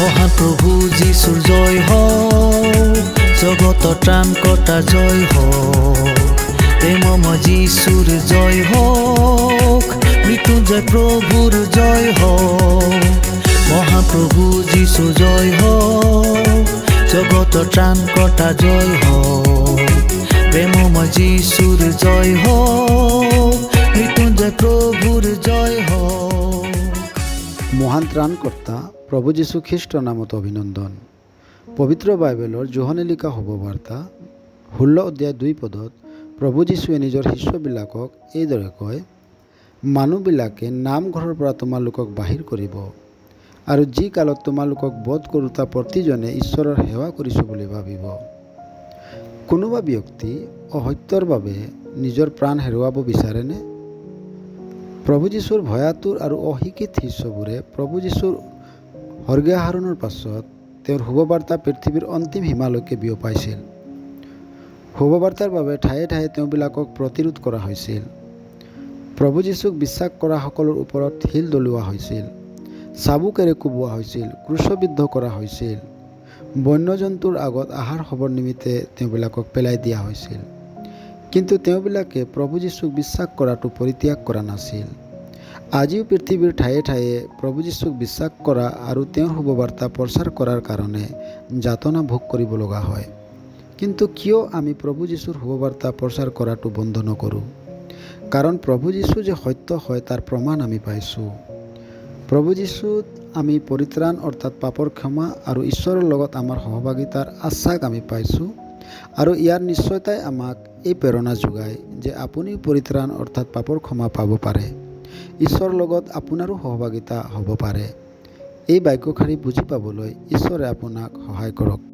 মহাপ্রভু যিশুর জয় হোক জগত ত্রাণ কটা জয় হোক প্রেমময় যিশুর জয় হোক প্রভুর জয় হোক মহাপ্রভু যিশু জয় হোক জগত ত্রাণ কটা জয় হোক প্রেমময় যিশুর জয় হোক মহান ত্ৰাণকৰ্তা প্ৰভু যীশু খ্ৰীষ্ট নামত অভিনন্দন। পবিত্ৰ বাইবেলৰ জোহনে লিখা শুভবাৰ্তা ষোল্ল অধ্যায় দুই পদত প্ৰভু যীশুৱে নিজৰ শিষ্যবিলাকক এইদৰে কয়, মানুহবিলাকে নামঘৰৰ পৰা তোমালোকক বাহিৰ কৰিব আৰু যি কালত তোমালোকক বধ কৰোঁতা প্ৰতিজনে ঈশ্বৰৰ সেৱা কৰিছোঁ বুলি ভাবিব। কোনোবা ব্যক্তি অসত্যৰ বাবে নিজৰ প্ৰাণ হেৰুৱাব বিচাৰেনে? প্ৰভু যীশুৰ ভয়াতুৰ আৰু অশিক্ষিত শিষ্যবোৰে প্ৰভু যীশুৰ স্বৰ্গীয় পাছত তেওঁৰ শুভবাৰ্তা পৃথিৱীৰ অন্তিম সীমালৈকে বিয়পাইছিল। শুভবাৰ্তাৰ বাবে ঠায়ে ঠায়ে তেওঁবিলাকক প্ৰতিৰোধ কৰা হৈছিল। প্ৰভু যীশুক বিশ্বাস কৰা সকলৰ ওপৰত শিল দলোৱা হৈছিল। চাবুকেৰে কোবোৱা হৈছিল। ক্ৰুচবিদ্ধ কৰা হৈছিল। বন্যজন্তুৰ আগত আহাৰ হ'বৰ নিমিত্তে তেওঁবিলাকক পেলাই দিয়া হৈছিল। কিন্তু তেওঁবিলাকে প্ৰভু যীশুক বিশ্বাস কৰাটো পৰিত্যাগ কৰা নাছিল। আজিও পৃথিৱীৰ ঠায়ে ঠায়ে প্ৰভু যীশুক বিশ্বাস কৰা আৰু তেওঁৰ শুভবাৰ্তা প্ৰচাৰ কৰাৰ কাৰণে যাতনা ভোগ কৰিব লগা হয়। কিন্তু কিয় আমি প্ৰভু যীশুৰ শুভবাৰ্তা প্ৰচাৰ কৰাটো বন্ধ নকৰোঁ? কাৰণ প্ৰভু যীশু যে সত্য হয় তাৰ প্ৰমাণ আমি পাইছোঁ। প্ৰভু যীশুত আমি পৰিত্ৰাণ অৰ্থাৎ পাপৰ ক্ষমা আৰু ঈশ্বৰৰ লগত আমাৰ সহভাগিতাৰ আশ্বাস আমি পাইছোঁ। আৰু ইয়াৰ নিশ্চয়তাই আমাক এই প্ৰেৰণা যোগায় যে আপুনিও পৰিত্ৰাণ অৰ্থাৎ পাপৰ ক্ষমা পাব পাৰে। ঈশ্বৰৰ লগত আপোনাৰো সহভাগিতা হ'ব পাৰে। এই বাক্যশাৰী বুজি পাবলৈ ঈশ্বৰে আপোনাক সহায় কৰক।